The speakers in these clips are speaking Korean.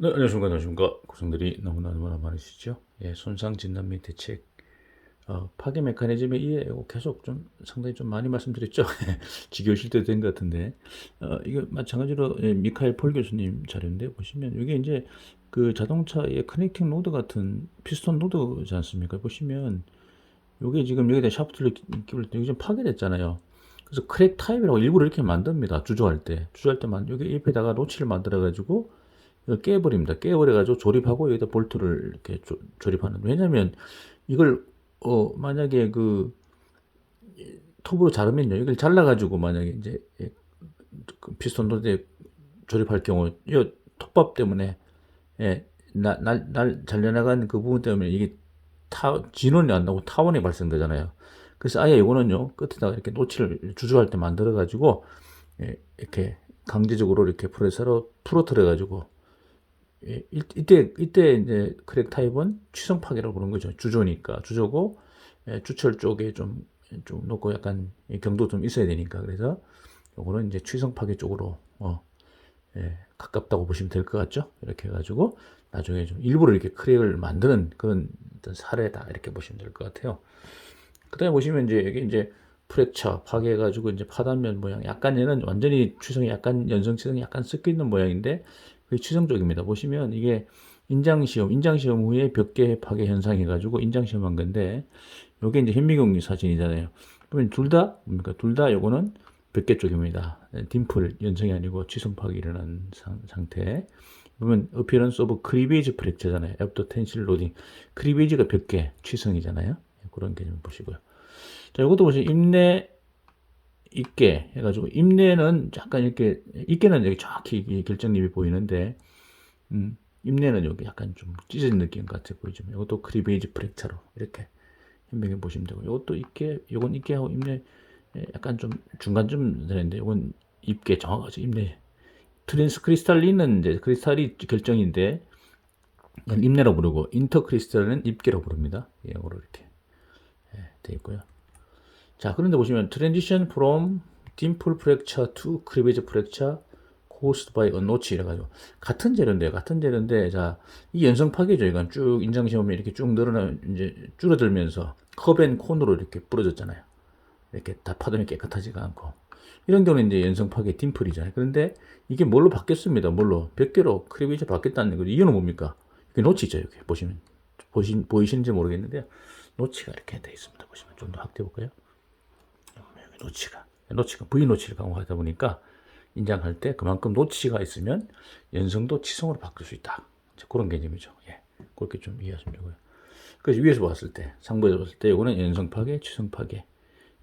네, 안녕하십니까, 안녕하십니까. 고성들이 너무나 너무나 많으시죠? 예, 손상 진단 및 대책, 어, 파괴 메커니즘에 의해 계속 좀 상당히 좀 많이 말씀드렸죠? 지겨우실 때 된 것 같은데, 어, 이거 마찬가지로 예, 미카엘 폴 교수님 자료인데 보시면 이게 이제 그 자동차의 커넥팅 노드 같은 피스톤 노드지 않습니까? 보시면 요게 지금 여기다 샤프트를 끼울 때좀 파괴됐잖아요. 그래서 크랙 타입이라고 일부러 이렇게 만듭니다. 주조할 때. 주조할 때만 여기 옆에다가 노치를 만들어 가지고 깨버립니다. 깨버려가지고 조립하고 여기다 볼트를 이렇게 조, 조립하는. 왜냐면 이걸 어 만약에 그 톱으로 자르면요, 이걸 잘라가지고 만약에 이제 그 피스톤 노드에 조립할 경우 이 톱밥 때문에 예, 날날 잘려나간 그 부분 때문에 이게 타 진원이 안 나고 타원이 발생되잖아요. 그래서 아예 이거는요 끝에다가 이렇게 노치를 주조할 때 만들어 가지고 예, 이렇게 강제적으로 이렇게 프레서로 풀어뜨려 가지고 예, 이- 이때 이때 이제 크랙 타입은 취성 파괴라고 부르는 거죠. 주조니까 주조고 예, 주철 쪽에 좀좀 놓고 약간 이 경도 좀 있어야 되니까 그래서 요거는 이제 취성 파괴 쪽으로 어, 예, 가깝다고 보시면 될 것 같죠. 이렇게 해가지고 나중에 좀 일부러 이렇게 크랙을 만드는 그런 사례다 이렇게 보시면 될 것 같아요. 그다음에 보시면 이제 여기 이제 프랙처 파괴해가지고 이제 파단면 모양 약간 얘는 완전히 취성이 약간 연성 취성이 약간 섞여 있는 모양인데 그게 취성 쪽입니다. 보시면 이게 인장 시험, 인장 시험 후에 벽계 파괴 현상 해가지고 인장 시험 한 건데 요게 이제 현미경리 사진이잖아요. 그러면 둘 다 뭡니까? 둘 다 요거는 벽계 쪽입니다. 딤플 연성이 아니고 취성 파괴 일어난 상, 상태. 그러면 appearance of cleavage fracture잖아요. after tensile loading. cleavage가 벽계 취성이잖아요. 그런 개념 보시고요. 자, 이것도 보시면 임내 입계 해가지고 임내는 약간 이렇게 입계는 여기 정확히 이 결정림이 보이는데 음, 임내는 여기 약간 좀 찢어진 느낌 같아 보이죠. 이것도 크리베이지 프랙처로 이렇게 현명해 보시면 되고 이것도 입계, 이건 입계하고 임내 예, 약간 좀 중간쯤 되는데 이건 입계 정확하죠. 임내 트랜스 크리스탈린은 이제 크리스탈이 결정인데 임내로 부르고 인터 크리스탈은 입계로 부릅니다. 예, 이거로 이렇게 예, 돼 있고요. 자, 그런데 보시면 transition from dimple fracture to cleavage fracture caused by a notch 이래가지고 같은 재료인데요. 같은 재료인데 자, 이 연성 파괴죠. 이건 쭉 인장 시험에 이렇게 쭉 늘어나 이제 줄어들면서 컵앤 콘으로 이렇게 부러졌잖아요. 이렇게 다 파동이 깨끗하지가 않고 이런 경우는 이제 연성 파괴 딤플이잖아요. 그런데 이게 뭘로 바뀌었습니다. 뭘로 100개로 크리비지 바뀌었다는 거죠. 이유는 뭡니까? 이게 노치죠. 여기 보시면 보신 보이시는지 모르겠는데요. 노치가 이렇게 돼 있습니다. 보시면 좀 더 확대해 볼까요? 노치가 노치가 V 노치를 강화하다 보니까 인장할 때 그만큼 노치가 있으면 연성도 치성으로 바뀔 수 있다. 그런 개념이죠. 예, 그렇게 좀 이해하시면 되고요. 그래서 위에서 봤을 때 상부에서 봤을 때 이거는 연성 파괴, 치성 파괴.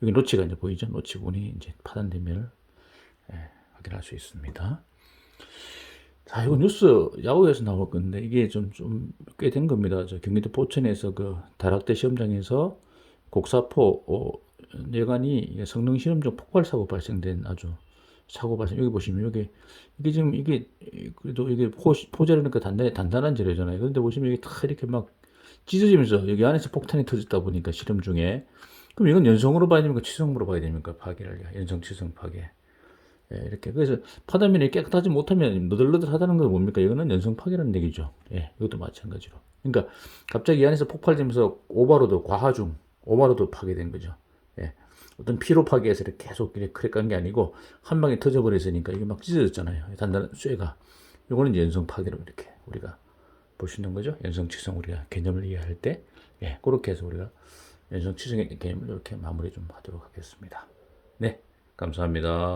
여기 노치가 이제 보이죠? 노치 부분이 이제 파단되면을 예, 확인할 수 있습니다. 자, 이거 뉴스 야후에서 나올 건데 이게 좀 좀 꽤 된 겁니다. 저 경기도 포천에서 그 다락대 시험장에서 곡사포 어, 뇌관이 성능 실험 중 폭발 사고 발생된 아주 사고 발생 여기 보시면 여기 이게 지금 이게 그래도 이게 포, 포재라니까 단단히 단단한 재료잖아요. 그런데 보시면 이게 다 이렇게 막 찢어지면서 여기 안에서 폭탄이 터졌다 보니까 실험 중에 그럼 이건 연성으로 봐야 됩니까? 치성으로 봐야 됩니까? 파괴를 연성 치성 파괴. 예, 이렇게 그래서 파단면이 깨끗하지 못하면 너덜너덜하다는 건 뭡니까? 이거는 연성 파괴라는 얘기죠. 예, 이것도 마찬가지로. 그러니까 갑자기 이 안에서 폭발되면서 오버로드 과하중 오버로드 파괴된 거죠. 예, 어떤 피로 파괴해서 이렇게 계속 이렇게 크랙 간 게 아니고 한 방에 터져버렸으니까 이게 막 찢어졌잖아요. 단단한 쇠가. 이거는 연성 파괴로 이렇게 우리가 볼 수 있는 거죠. 연성 치성 우리가 개념을 이해할 때, 예, 그렇게 해서 우리가 연성 치성의 개념을 이렇게 마무리 좀 하도록 하겠습니다. 네, 감사합니다.